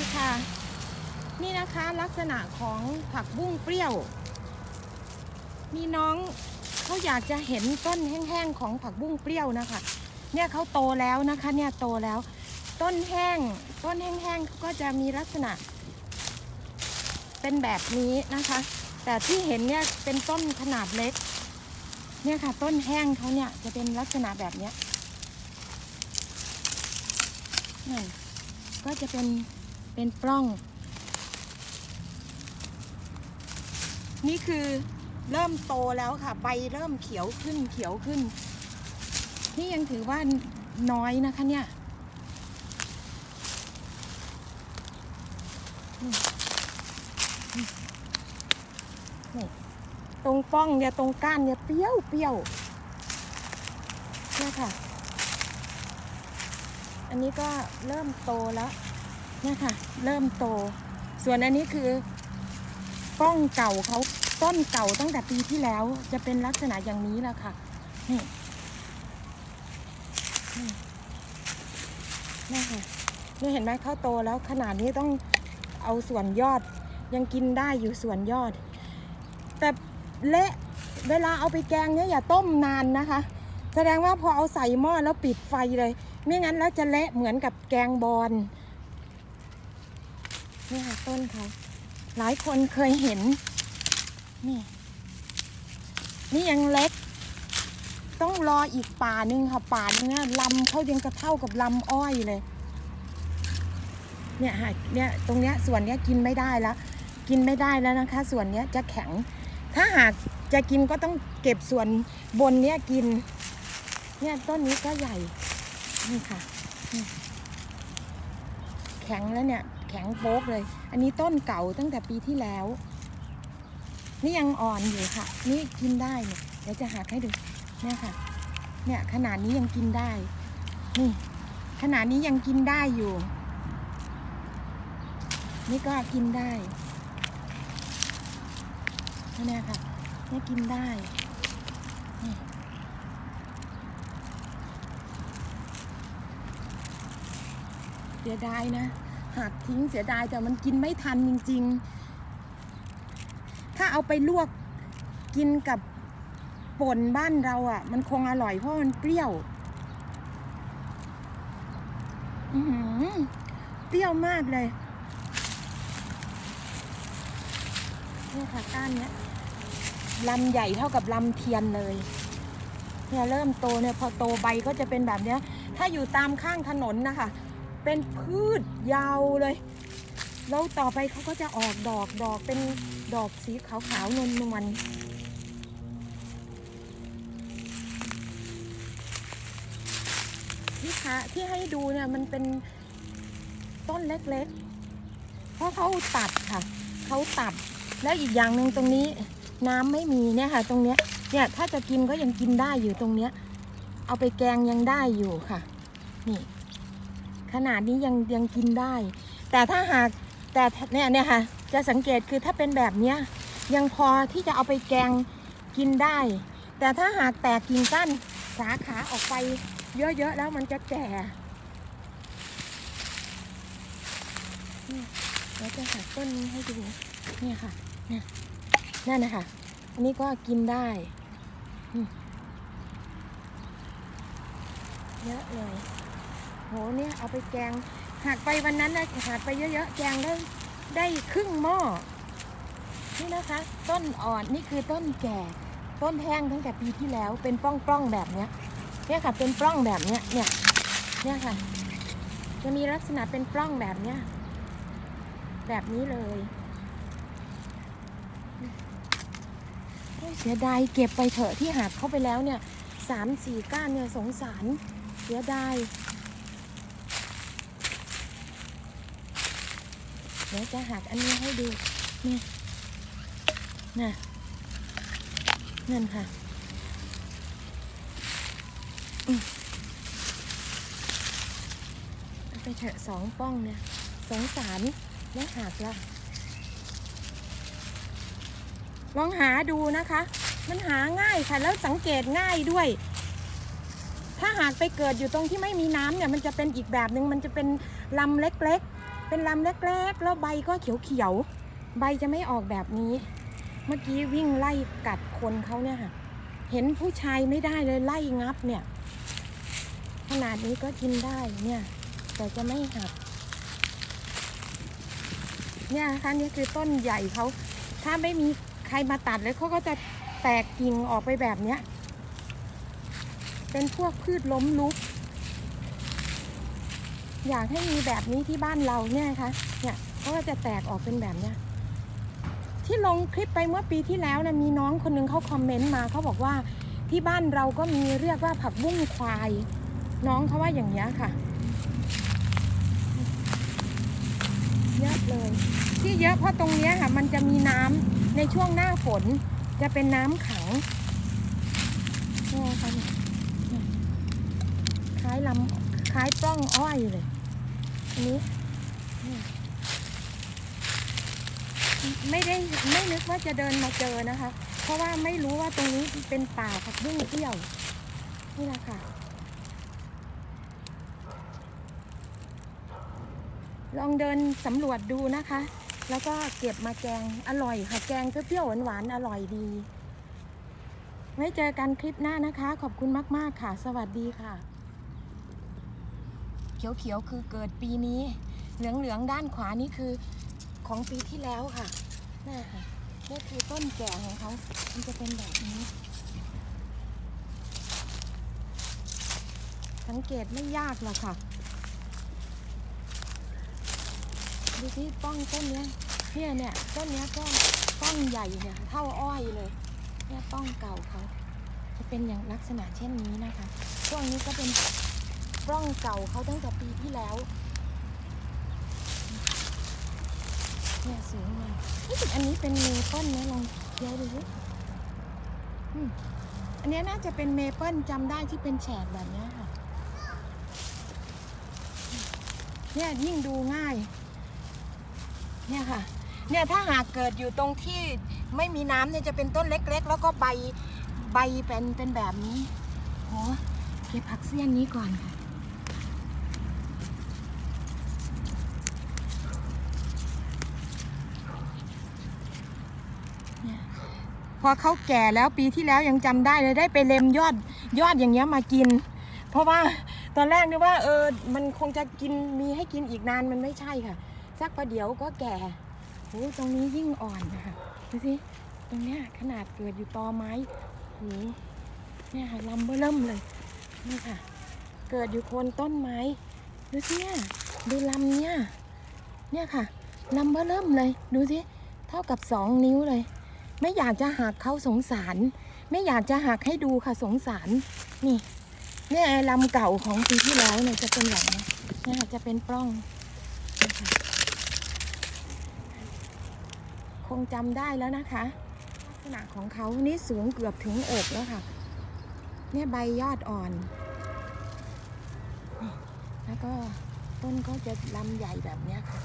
ดีค่ะ นี่นะคะลักษณะของผักบุ้งเปรี้ยว มีน้องเขาอยากจะเห็นต้นแห้งๆของผักบุ้งเปรี้ยวนะคะ เนี่ยเขาโตแล้วนะคะ เนี่ยโตแล้ว ต้นแห้ง ต้นแห้งๆก็จะมีลักษณะ เป็นแบบนี้นะคะ แต่ที่เห็นเนี่ยเป็นต้นขนาดเล็ก เนี่ยค่ะ ต้นแห้งเขาเนี่ยจะเป็นลักษณะแบบเนี้ยนี่ก็จะเป็น เป็นปล้อง นี่คือเริ่มโตแล้วค่ะ ใบเริ่มเขียวขึ้นเขียวขึ้น นี่ยังถือว่าน้อยนะคะเนี่ยตรงป้องเนี่ยตรงก้านเนี่ยเปรี้ยวเปรี้ยวเนี่ยค่ะ อันนี้ก็เริ่มโตแล้ว เนี่ยค่ะ เริ่มโต ส่วนอันนี้คือป้องเก่าเขาต้นเก่าตั้งแต่ปีที่แล้ว จะเป็นลักษณะอย่างนี้แหละค่ะนี่นี่ค่ะนี่เห็นไหมเขาโตแล้วขนาดนี้ต้องเอาส่วนยอดยังกินได้อยู่ส่วนยอด แต่เละเวลาเอาไปแกงเนี่ยอย่าต้มนานนะคะ แสดงว่าพอเอาใส่หม้อแล้วปิดไฟเลย ไม่งั้นแล้วจะเละเหมือนกับแกงบอล นี่ค่ะต้นเขาหลายคนเคยเห็น นี่ นี่ยังเล็ก ต้องรออีกป่านึงค่ะป่านึงเนี่ยลำเขายังจะเท่ากับลำอ้อยเลย เนี่ยค่ะเนี่ยตรงเนี้ยส่วนเนี้ยกินไม่ได้แล้ว กินไม่ได้แล้วนะคะ ส่วนเนี้ยจะแข็ง ถ้าหากจะกินก็ต้องเก็บส่วนบนเนี้ยกิน เนี่ยต้นนี้ก็ใหญ่ นี่ค่ะ แข็งแล้วเนี่ย แข็งโป๊กเลย อันนี้ต้นเก่าตั้งแต่ปีที่แล้ว นี่ยังอ่อนอยู่ค่ะ นี่กินได้เนี่ยเดี๋ยวจะหักให้ดู เนี่ยค่ะ เนี่ยขนาดนี้ยังกินได้ นี่ ขนาดนี้ยังกินได้อยู่ นี่ก็กินได้เนี่ยค่ะนี่กินได้เสียดายนะ หักทิ้งเสียดายแต่มันกินไม่ทันจริง ๆ ถ้าเอาไปลวกกินกับป่นบ้านเราอะ่ะ มันคงอร่อยเพราะมันเปรี้ยวอือหือเปรี้ยวมากเลยเนี่ยค่ะก้านเนี้ยลำใหญ่เท่ากับลำเทียนเลยเนี่ยเริ่มโตเนี่ยพอโตใบก็จะเป็นแบบเนี้ย ถ้าอยู่ตามข้างถนนนะคะ เป็นพืชยาวเลย แล้วต่อไปเขาก็จะออกดอกดอกเป็นดอกสีขาวๆนวลนวลๆที่คะที่ให้ดูเนี่ยมันเป็นต้นเล็กๆ เพราะเขาตัดค่ะ เขาตัด แล้วอีกอย่างหนึ่งตรงนี้น้ำไม่มีเนี่ยค่ะ ตรงเนี้ย เนี่ยถ้าจะกินก็ยังกินได้อยู่ตรงเนี้ย เอาไปแกงยังได้อยู่ค่ะ นี่ ขนาดนี้ยังยังกินได้ แต่ถ้าหากแต่เนี่ยเนี่ยค่ะจะสังเกตคือถ้าเป็นแบบเนี้ยยังพอที่จะเอาไปแกงกินได้ แต่ถ้าหากแตกกิ่งก้านสาขาออกไปเยอะๆแล้วมันจะแก่เนี่ยเดี๋ยวจะหักต้นนี้ให้ดูเนี่ยค่ะเนี่ยนั่นนะคะอันนี้ก็กินได้เยอะเลย โหเนี่ยเอาไปแกงหักไปวันนั้นนะหักไปเยอะๆแกงได้ได้ครึ่งหม้อนี่นะคะ ต้นอ่อนนี่คือต้นแก่ ต้นแห้งตั้งแต่ปีที่แล้วเป็นปล้องๆแบบเนี้ยเนี่ยค่ะเป็นปล้องแบบเนี้ยเนี่ยเนี่ยค่ะ จะมีลักษณะเป็นปล้องแบบเนี้ยแบบนี้เลยโอ้ยเสียดายเก็บไปเถอะที่หักเข้าไปแล้วเนี่ยสามสี่ก้านเนี่ยสงสารเสียดาย เดี๋ยวจะหักอันนี้ให้ดูนี่น่ะนั่นค่ะไปเถอะสองป้องเนี่ยสงสารแล้วหักละลองหาดูนะคะ มันหาง่ายค่ะ แล้วสังเกตง่ายด้วย ถ้าหากไปเกิดอยู่ตรงที่ไม่มีน้ำเนี่ย มันจะเป็นอีกแบบหนึ่งมันจะเป็นลำเล็ก ๆ เป็นลำเล็กๆ แล้วใบก็เขียวๆ ใบจะไม่ออกแบบนี้ เมื่อกี้วิ่งไล่กัดคนเขาเนี่ยค่ะ เห็นผู้ชายไม่ได้เลยไล่งับเนี่ย ขนาดนี้ก็กินได้เนี่ย แต่จะไม่หัก เนี่ยนะคะนี่คือต้นใหญ่เขาถ้าไม่มีใครมาตัดเลยเขาก็จะแตกกิ่งออกไปแบบเนี้ย เป็นพวกพืชล้มลุก อยากให้มีแบบนี้ที่บ้านเราเนี่ยคะเนี่ยก็จะแตกออกเป็นแบบเนี้ยที่ลงคลิปไปเมื่อปีที่แล้วนะมีน้องคนหนึงเขาคอมเมนต์มาเขาบอกว่าที่บ้านเราก็มีเรียกว่าผักบุ้งควาย น้องเขาว่าอย่างนี้ค่ะเยอะเลย ที่เยอะเพราะตรงนี้ค่ะ มันจะมีน้ำในช่วงหน้าฝนจะเป็นน้ำขังนี่ค่ะคล้ายลำ คล้ายปล้องอ้อยเลย อันนี้ ไม่ได้ไม่นึกว่าจะเดินมาเจอนะคะ เพราะว่าไม่รู้ว่าตรงนี้เป็นป่าผักบุ้งเปรี้ยว นี่แหละค่ะ ลองเดินสำรวจดูนะคะ แล้วก็เก็บมาแกงอร่อยค่ะ แกงเปรี้ยวหวานๆอร่อยดีไว้เจอกันคลิปหน้านะคะ ขอบคุณมาก ๆ ค่ะ สวัสดีค่ะ เขียวๆคือเกิดปีนี้ เหลืองๆด้านขวานี่คือของปีที่แล้วค่ะนี่นค่ะนี่คือต้นแก่ของเขามันจะเป็นแบบนี้ สังเกตไม่ยากหรอกค่ะดูที่ป้องต้นเนี้ยเนี่ยเนี่ยต้นเนี้ยก็ป้องใหญ่เนี่ยเท่าอ้อยเลย เนี่ยป้องเก่าเขาจะเป็นอย่างลักษณะเช่นนี้นะคะช่วงนี้ก็เป็น ป้องเก่าเขาตั้งแต่ปีที่แล้วเนี่ยสูงมากรู้สึกอันนี้เป็นเมเปิลนะลองเคี้ยวดูสิอืมอันนี้น่าจะเป็นเมเปิลจำได้ที่เป็นแฉกแบบนี้ค่ะ เนี่ยยิ่งดูง่าย เนี่ยค่ะ เนี่ยถ้าหากเกิดอยู่ตรงที่ไม่มีน้ำเนี่ยจะเป็นต้นเล็ก ๆ แล้วก็ใบใบเป็นเป็นแบบนี้โหเก็บผักเสี้ยนนี้ก่อนค่ะ เนี่ย พอเขาแก่แล้วปีที่แล้วยังจำได้เลยได้ไปเล็มยอดยอดอย่างเงี้ยมากิน เพราะว่าตอนแรกนึกว่าเออมันคงจะกินมีให้กินอีกนานมันไม่ใช่ค่ะสักประเดี๋ยวก็แก่โหตรงนี้ยิ่งอ่อนนะคะดูสิตรงเนี้ยขนาดเกิดอยู่ตอไม้โหเนี่ยค่ะลำเบ้อเริ่มเลยนี่ค่ะ เกิดอยู่โคนต้นไม้ดูสิเนี่ยดูลำเนี่ยเนี่ยค่ะลำเบ้อเริ่มเลยดูสิเท่ากับสองนิ้วเลย ไม่อยากจะหักเขาสงสาร ไม่อยากจะหักให้ดูค่ะสงสาร นี่เนี่ยไอ้ลำเก่าของปีที่แล้วเนี่ยจะเป็นแบบนี้เนี่ยค่ะจะเป็นปล้อง คงจำได้แล้วนะคะลักษณะของเขานี่สูงเกือบถึงอกแล้วค่ะ เนี่ยใบยอดอ่อน แล้วก็ต้นก็จะลำใหญ่แบบนี้ค่ะ